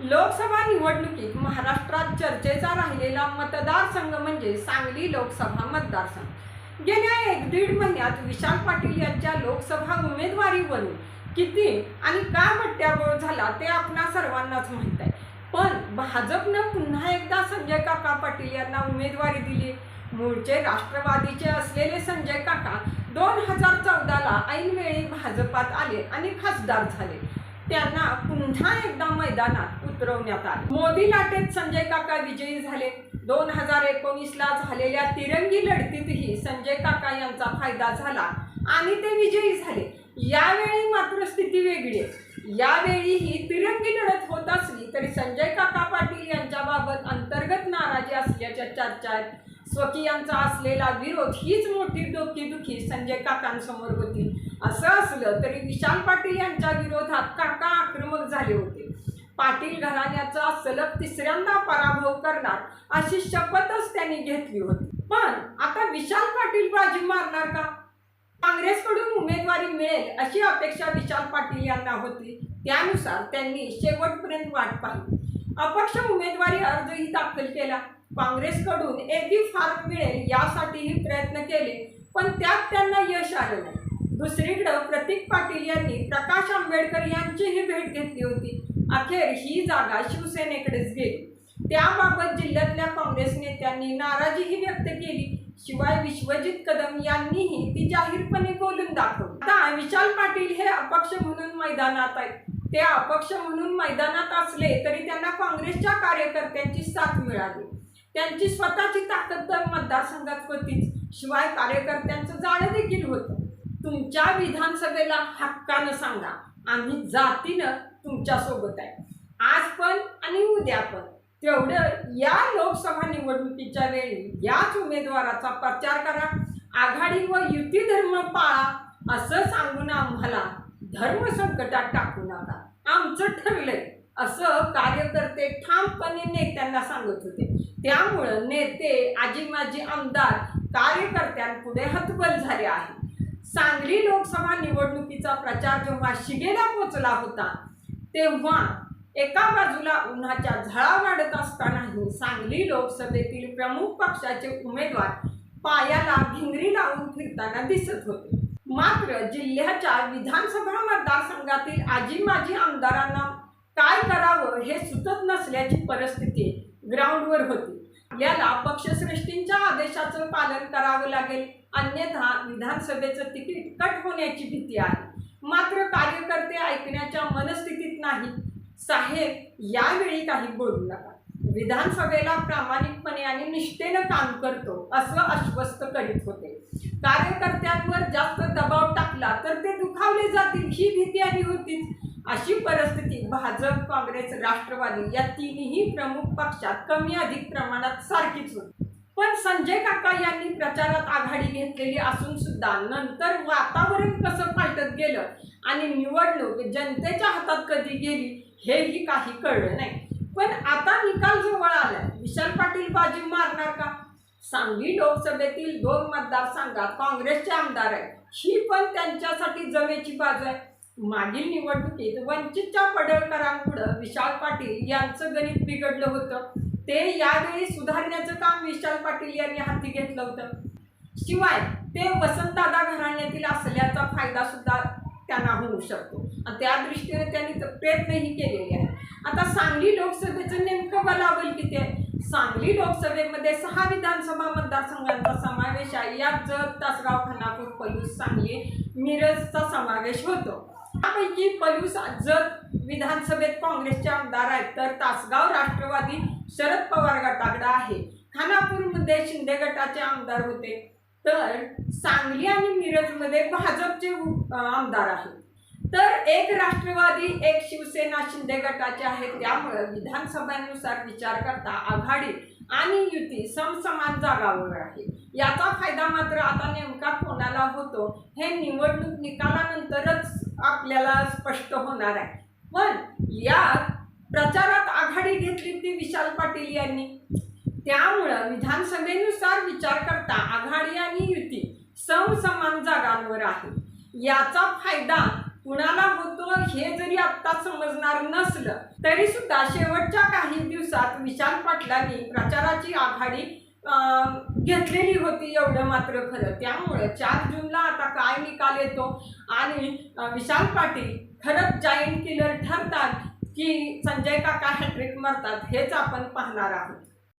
लोकसभा निवडणुकीत महाराष्ट्रात चर्चेचा राहिलेला मतदारसंघ म्हणजे सांगली लोकसभा मतदारसंघ गेल्या एक दीड महिन्यात विशाल पाटील यांच्या लोकसभा उमेदवारीवरून किती आणि का बट्ट्याबोळ झाला ते आपणा सर्वांनाच माहीत आहे. पण भाजपनं पुन्हा एकदा संजय काका पाटील यांना उमेदवारी दिली. मूळचे राष्ट्रवादीचे असलेले संजय काका दोन हजार चौदाला ऐनवेळी भाजपात आले आणि खासदार झाले. त्यांना पुन्हा एकदा मैदानात उतरवण्यात आले. मोदी लाटेत संजय काका विजयी झाले. दोन हजार एकोणीसला झालेल्या तिरंगी लढतीतही संजय काका यांचा फायदा झाला आणि ते विजयी झाले. यावेळी मात्र स्थिती वेगळी आहे. यावेळी ही तिरंगी लढत होत असली तरी संजय काका पाटील यांच्याबाबत अंतर्गत नाराजी असल्याच्या चर्चा आहेत स्वकीयांचा असलेला विरोध हीच मोठी डोकीदुखी संजय काकांसमोर होती. असं असलं तरी विशाल पाटील यांच्या विरोधात काका आक्रमक झाले होते. पाटील घराण्याचा सलग तिसऱ्यांदा पराभव करणार अशी शपथच त्यांनी घेतली होती. पण आता विशाल पाटील बाजी मारणार का? काँग्रेसकडून उमेदवारी मिळेल अशी अपेक्षा विशाल पाटील यांना होती. त्यानुसार त्यांनी शेवटपर्यंत वाट पाहिली. अपक्ष उमेदवारी अर्जही दाखल केला. काँग्रेसकडून एबी फार्म मिळेल यासाठीही प्रयत्न केले पण त्यात त्यांना यश आलं नाही. दुसरीकडं प्रतीक पाटील यांनी प्रकाश आंबेडकर यांचीही भेट घेतली होती. अखेर ही जागा शिवसेनेकडेच गेली. त्याबाबत जिल्ह्यातल्या काँग्रेस नेत्यांनी नाराजीही व्यक्त केली. शिवाय विश्वजित कदम यांनीही ती जाहीरपणे बोलून दाखवली. आता विशाल पाटील हे अपक्ष म्हणून मैदानात आहेत. ते अपक्ष म्हणून मैदानात असले तरी त्यांना काँग्रेसच्या कार्यकर्त्यांची साथ मिळाली. त्यांची स्वतःची ताकद तर मतदारसंघात होतीच. शिवाय कार्यकर्त्यांचं जाळं देखील होतं. तुमच्या विधानसभेला हक्कानं सांगा. आम्ही जातीनं तुमच्यासोबत आहे. आज पण आणि उद्या पण तेवढं या लोकसभा निवडणुकीच्या वेळी याच उमेदवाराचा प्रचार करा. आघाडी व युती धर्म पाळा असं सांगून आम्हाला धर्म संकटात टाकू नका. आमचं ठरलंय असं कार्यकर्ते ठामपणे नेत्यांना सांगत होते. त्यामुळं नेते आजी माजी आमदार कार्यकर्त्यांपुढे हतबल झाले आहे. सांगली लोकसभा निवडणुकीचा प्रचार जेव्हा शिगेला पोचला होता तेव्हा एका बाजूला उन्हाच्या झळा वाढत असतानाही सांगली लोकसभेतील प्रमुख पक्षाचे उमेदवार पायाला भिंगरी लावून फिरताना दिसत होते. मात्र जिल्ह्याच्या विधानसभा मतदारसंघातील आजी माजी आमदारांना काय करावं हे सुचत नसल्याची परिस्थिती ग्राउंडवर होती. आपल्याला पक्षश्रेष्ठींच्या आदेशाचं पालन करावं लागेल अन्यथा विधानसभेचं तिकीट कट होण्याची भीती आहे. मात्र कार्यकर्ते ऐकण्याच्या मनस्थितीत नाही. साहेब यावेळी काही बोलू नका. विधानसभेला प्रामाणिकपणे आणि निष्ठेनं काम करतो असं आश्वस्त करीत होते. कार्यकर्त्यांवर जास्त दबाव टाकला तर ते दुखावले जातील ही भीती आली होती. अशी परिस्थिती भाजप काँग्रेस राष्ट्रवादी या तिन्ही प्रमुख पक्षात कमी अधिक प्रमाणात सारखीच होती. संजय काका यांनी प्रचारात आघाडी घेतलेली असून सुद्धा नंतर वातावरण कसं पालटत गेलं आणि निवडणूक जनतेच्या हातात कधी गेली हेही काही कळलं नाही. पण आता निकाल जवळ आलाय विशाल पाटील बाजी मारणार का? सांगली लोकसभेतील दोन मतदारसंघात काँग्रेसचे आमदार आहेत. ही पण त्यांच्यासाठी जमेची बाजू आहे. मागील निवडणुकीत वंचितच्या पडळकरांपुढं विशाल पाटील यांचं गणित बिघडलं होतं. ते यावेळी सुधारण्याचं काम विशाल पाटील यांनी हाती घेतलं होतं. शिवाय ते वसंतदादा घराण्यातील असल्याचा फायदा सुद्धा त्यांना होऊ शकतो. आणि त्या दृष्टीने त्यांनी प्रयत्नही केलेले आहेत. आता सांगली लोकसभेचं नेमकं बलाबल किती आहे? सांगली लोकसभेमध्ये सहा विधानसभा मतदारसंघांचा समावेश आहे. यात जत तासगाव खानापूर पलूस सांगली मिरजचा समावेश होतो. त्यापैकी पलूस जत विधानसभेत काँग्रेसचे आमदार आहेत तर तासगाव राष्ट्रवादी शरद पवार गटाकडे आहे. खानापूरमध्ये शिंदे गटाचे आमदार होते तर सांगली आणि मिरजमध्ये भाजपचे आमदार आहेत. तर एक राष्ट्रवादी एक शिवसेना शिंदे गटाचे आहेत. त्यामुळे विधानसभेनुसार विचार करता आघाडी आणि युती समसमान जागावर आहे. याचा फायदा मात्र आता नेमका कोणाला होतो हे निवडणूक निकालानंतरच आपल्याला स्पष्ट होणार आहे. पण या प्रचारात आघाडी घेतली ती विशाल पाटील यांनी. त्यामुळं विधानसभेनुसार विचार करता आघाडी आणि युती समसमान जागांवर आहे. याचा फायदा कुणाला होतो हे जरी आत्ता समजणार नसलं तरी सुद्धा शेवटच्या काही दिवसात विशाल पाटलांनी प्रचाराची आघाडी घेतलेली होती एवढं मात्र खरं. त्यामुळं चार जूनला आता काय निकाल येतो? आणि विशाल पाटील खरंच जाईन किलर ठरतात की संजय काका हॅट्रिक मरतात हेच आपण पाहणार आहोत.